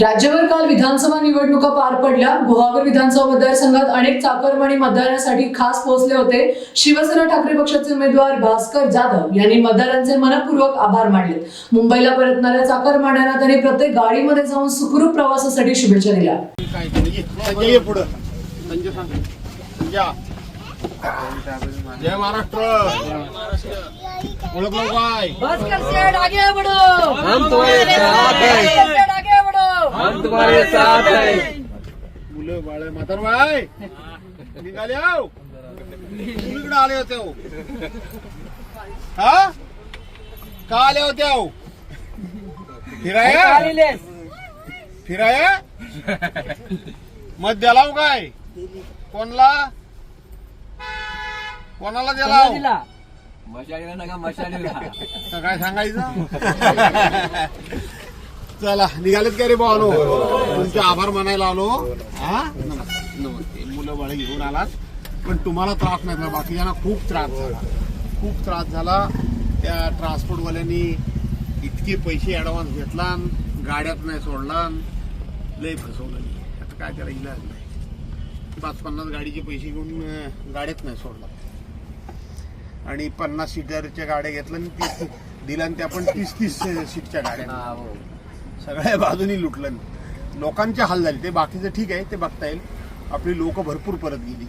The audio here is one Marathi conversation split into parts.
राज्यभर काल विधानसभा निवडणुका पार पडल्या. गुहागर विधानसभा मतदारसंघात अनेक चाकरमानी मतदारांसाठी खास पोहोचले होते. शिवसेना ठाकरे पक्षाचे उमेदवार भास्कर जाधव यांनी मतदारांचे मनपूर्वक आभार मानले. मुंबईला परतणाऱ्या चाकरमान्यांना त्यांनी प्रत्येक गाडीमध्ये जाऊन सुखरूप प्रवासासाठी शुभेच्छा दिल्या. जय महाराष्ट्र. तुम्हारे साथ हैं। हैं मुलं बाळ म्हातार बाय निघाले आहो. इकडे आले होते हो. हा? का आले होते हो फिराया फिराया? मत द्याला हो काय? कोणला? कोणाला दिला हो? मशालीला नका मशालीला. तर काय सांगायचं? चला निघालेत का रे भावानो तुमचे आभार मानायला आलो. हा? नमस्ते. नमस्ते मुलं बाळ घेऊन आलात पण तुम्हाला त्रास नाही झाला बाकीच्यांना खूप त्रास झाला. खूप त्रास झाला. त्या ट्रान्सपोर्टवाल्यांनी इतके पैसे ऍडव्हान्स घेतला गाड्यात नाही सोडला लय फसवलं मी. आता काय त्याला इलाज नाही. पाच पन्नास गाडीचे पैसे घेऊन गाड्यात नाही सोडला. आणि पन्नास सीटरच्या गाड्या घेतल्या आणि तीस दिल्या आणि त्या पण तीस तीस सीटच्या गाड्या. सगळ्या बाजूनी लुटलं लोकांचे हाल झाले. ते बाकीचं ठीक आहे ते बघता येईल. आपली लोक भरपूर परत गेली.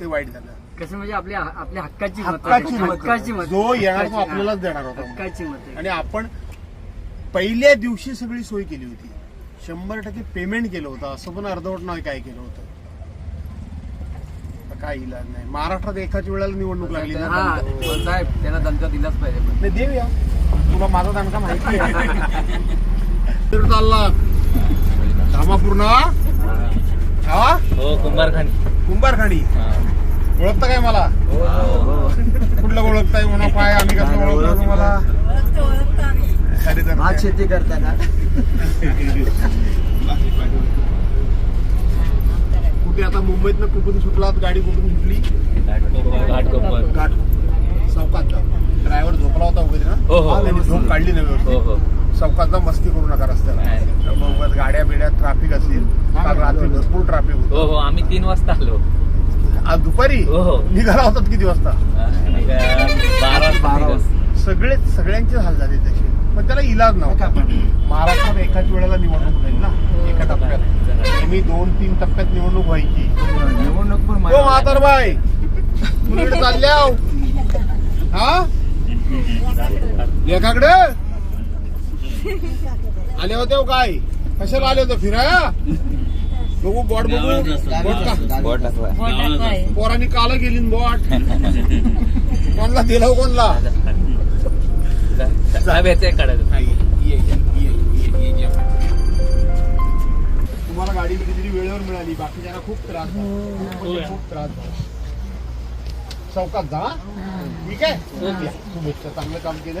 ते वाईट झालं. कसं म्हणजे आपल्या आपल्या हक्काची. हक्काची हक्काची. जो येणार तो आपल्यालाच देणार होता हक्काची मत. आणि आपण पहिल्या दिवशी सगळी सोय केली होती. शंभर टक्के पेमेंट केलं होतं. असं पण अर्धवट नाही काय केलं होतं. काय इलाज नाही. महाराष्ट्रात एकाच वेळेला निवडणूक लागली हा. साहेब त्यांना दणका दिलाच पाहिजे. देऊया. तुला माझा दणका माहिती आहे. चालला धामापूर ना हा? हो कुंभारखानी. कुंभारखाणी ओळखता काय मला? कुठलं ओळखताय? म्हणा काय आम्ही कसं ओळखतो तुम्हाला? भात शेती करताना कुठे आता मुंबईतनं कुठून सुटलात? गाडी कुठून सुटली? घाटकोपर घाट चौकात ड्रायव्हर झोपला होता वगैरे ना? हो, हो. त्यांनी झोप काढली नाही हो व्यवस्थित हो. चौकातला मस्ती करू नका रस्त्याला. मग गाड्या बिड्या ट्रॅफिक असेल काल रात्री भरपूर ट्रॅफिक हो होतं. हो आम्ही तीन वाजता आलो. आज दुपारी? हो हो. निघाला होतात किती वाजता? बारा. सगळे सगळ्यांचे हाल झाले तसे पण त्याला इलाज नव्हता. महाराष्ट्रात एकाच वेळेला निवडणूक होईल ना? एका टप्प्यात. नेहमी दोन तीन टप्प्यात निवडणूक व्हायची. निवडणूक पण हो म्हातार बाय चालल्या हो? हा लेखाकडे आले होते हो काय? कशाला आले होते? फिराया बघू बॉट बघू. बॉट का. पोरांनी काल गेली न बॉट. कोणला दिला हो कोणला? साहेब याचं एक काढायचं नाही, ये, ये, ये, ये, ये, ये. तुम्हाला गाडी कितीतरी वेळेवर मिळाली. बाकीच्यांना खूप त्रास झाला. खूप खूप त्रास झाला. चौकात जा हा? ठीक आहे? शुभेच्छा. चांगलं काम केलं.